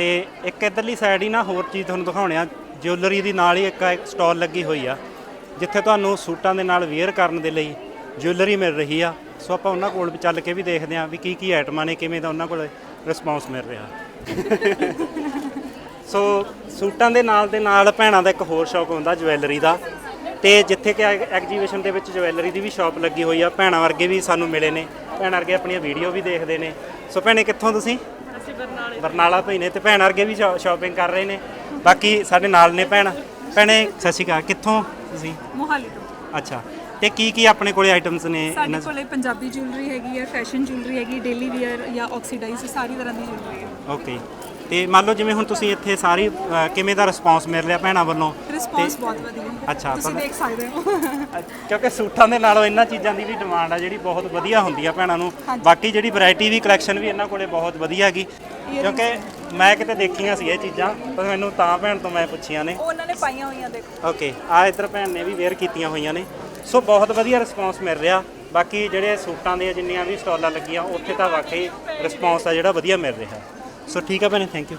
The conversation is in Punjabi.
ਤੇ ਇੱਕ ਇਧਰਲੀ ਸਾਈਡ ਹੀ ਨਾ ਹੋਰ ਚੀਜ਼ ਤੁਹਾਨੂੰ ਦਿਖਾਉਣੇ ਆ। ਜਿਊਲਰੀ ਦੀ ਨਾਲ ਹੀ ਇੱਕ ਸਟਾਲ ਲੱਗੀ ਹੋਈ ਆ, ਜਿੱਥੇ ਤੁਹਾਨੂੰ ਸੂਟਾਂ ਦੇ ਨਾਲ ਵੇਅਰ ਕਰਨ ਦੇ ਲਈ ਜਿਊਲਰੀ ਮਿਲ ਰਹੀ ਆ। ਸੋ ਆਪਾਂ ਉਹਨਾਂ ਕੋਲ ਵੀ ਚੱਲ ਕੇ ਵੀ ਦੇਖਦੇ ਆ ਵੀ ਕੀ ਕੀ ਆਈਟਮਾਂ ਨੇ, ਕਿਵੇਂ ਦਾ ਉਹਨਾਂ ਕੋਲ ਰਿਸਪੌਂਸ ਮਿਲ ਰਿਹਾ। ਸੋ ਸੂਟਾਂ ਦੇ ਨਾਲ ਦੇ ਨਾਲ ਭੈਣਾਂ ਦਾ ਇੱਕ ਹੋਰ ਸ਼ੌਕ ਹੁੰਦਾ ਜਵੈਲਰੀ ਦਾ ਤੇ ਜਿੱਥੇ ਕਿ ਐਗਜੀਬਿਸ਼ਨ ਦੇ ਵਿੱਚ ਜਵੈਲਰੀ ਦੀ ਵੀ ਸ਼ਾਪ ਲੱਗੀ ਹੋਈ ਆ। ਭੈਣਾਂ ਵਰਗੇ ਵੀ ਸਾਨੂੰ ਮਿਲੇ ਨੇ। ਭੈਣਾਂ ਵਰਗੇ ਆਪਣੀਆਂ ਵੀਡੀਓ ਵੀ ਦੇਖਦੇ ਨੇ। ਸੋ ਭੈਣੇ, ਕਿੱਥੋਂ ਤੁਸੀਂ? ਬਰਨਾਲੇ ਹੀ ਨੇ ਤੇ ਭੈਣ ਵਰਗੇ ਵੀ ਸ਼ਾਪਿੰਗ ਕਰ ਰਹੇ ਨੇ। ਬਾਕੀ ਸਾਡੇ ਨਾਲ ਨੇ ਭੈਣ। ਭੈਣੇ ਸਤਿ ਸ਼੍ਰੀ ਅਕਾਲ। ਕਿੱਥੋਂ ਤੁਸੀਂ? ਮੋਹਾਲੀ ਤੋਂ। ਅੱਛਾ। ਤੇ ਕੀ ਕੀ ਆਪਣੇ ਕੋਲੇ ਆਈਟਮਸ ਨੇ? ਸਾਡੇ ਕੋਲੇ ਪੰਜਾਬੀ ਜੁਐਲਰੀ ਹੈਗੀ ਹੈ ਫੈਸ਼ਨ ਜੁਐਲਰੀ ਹੈਗੀ ਡੇਲੀ ਵੇਅਰ ਜਾਂ ਆਕਸੀਡਾਈਜ਼ ਸਾਰੀ ਤਰ੍ਹਾਂ ਦੀ ਜੁਐਲਰੀ ਹੈ। ਓਕੇ ਤੇ ਮੰਨ ਲਓ ਜਿਵੇਂ ਹੁਣ ਤੁਸੀਂ ਇੱਥੇ ਸਾਰੀ ਅ, ਕਿਵੇਂ ਦਾ ਰਿਸਪੌਂਸ ਮਿਲ ਰਿਹਾ ਭੈਣਾਂ ਵੱਲੋਂ? ਰਿਸਪੌਂਸ ਬਹੁਤ ਵਧੀਆ। ਹੈ ਅੱਛਾ, ਤੁਸੀਂ ਦੇਖ ਸਕਦੇ ਹੋ। ਕਿਉਂਕਿ ਸੂਟਾਂ ਦੇ ਨਾਲੋਂ ਇਹਨਾਂ ਚੀਜ਼ਾਂ ਦੀ ਵੀ ਡਿਮਾਂਡ ਆ ਜਿਹੜੀ ਬਹੁਤ ਵਧੀਆ ਹੁੰਦੀ ਆ ਭੈਣਾਂ ਨੂੰ। ਬਾਕੀ ਜਿਹੜੀ ਵੈਰਾਈਟੀ ਵੀ ਕਲੈਕਸ਼ਨ ਵੀ ਇਹਨਾਂ ਕੋਲੇ ਬਹੁਤ ਵਧੀਆ ਹੈਗੀ। ਕਿਉਂਕਿ ਮੈਂ ਕਿਤੇ ਦੇਖੀਆਂ ਸੀ ਇਹ ਚੀਜ਼ਾਂ ਪਰ ਮੈਨੂੰ ਤਾਂ ਭੈਣ ਤੋਂ ਮੈਂ ਪੁੱਛੀਆਂ ਨੇ। ਉਹ ਉਹਨਾਂ ਨੇ ਪਾਈਆਂ ਹੋਈਆਂ ਦੇਖੋ। ਓਕੇ ਆ ਇੱਧਰ ਭੈਣ ਨੇ ਵੀ ਵੇਅਰ ਕੀਤੀਆਂ ਹੋਈਆਂ ਨੇ। ਸੋ ਬਹੁਤ ਵਧੀਆ ਰਿਸਪੌਂਸ ਮਿਲ ਰਿਹਾ। ਬਾਕੀ ਜਿਹੜੇ ਸੂਟਾਂ ਦੇ ਜਿੰਨੀਆਂ ਵੀ ਸਟਾਲਾਂ ਲੱਗੀਆਂ ਉੱਥੇ ਤਾਂ ਵਾਕਈ ਰਿਸਪੌਂਸ ਆ ਜਿਹੜਾ ਵਧੀਆ ਮਿਲ ਰਿਹਾ। ਸੋ ਠੀਕ ਆ ਭੈਣੇ ਥੈਂਕ ਯੂ